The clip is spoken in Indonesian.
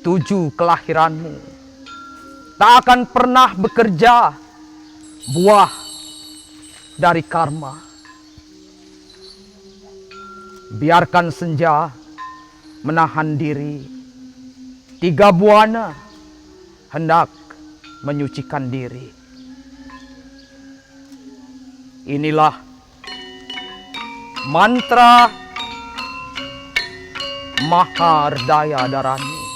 tujuh kelahiranmu tak akan pernah bekerja buah dari karma. Biarkan senja menahan diri. Tiga buana hendak menyucikan diri. Inilah mantra Mahardaya Darani.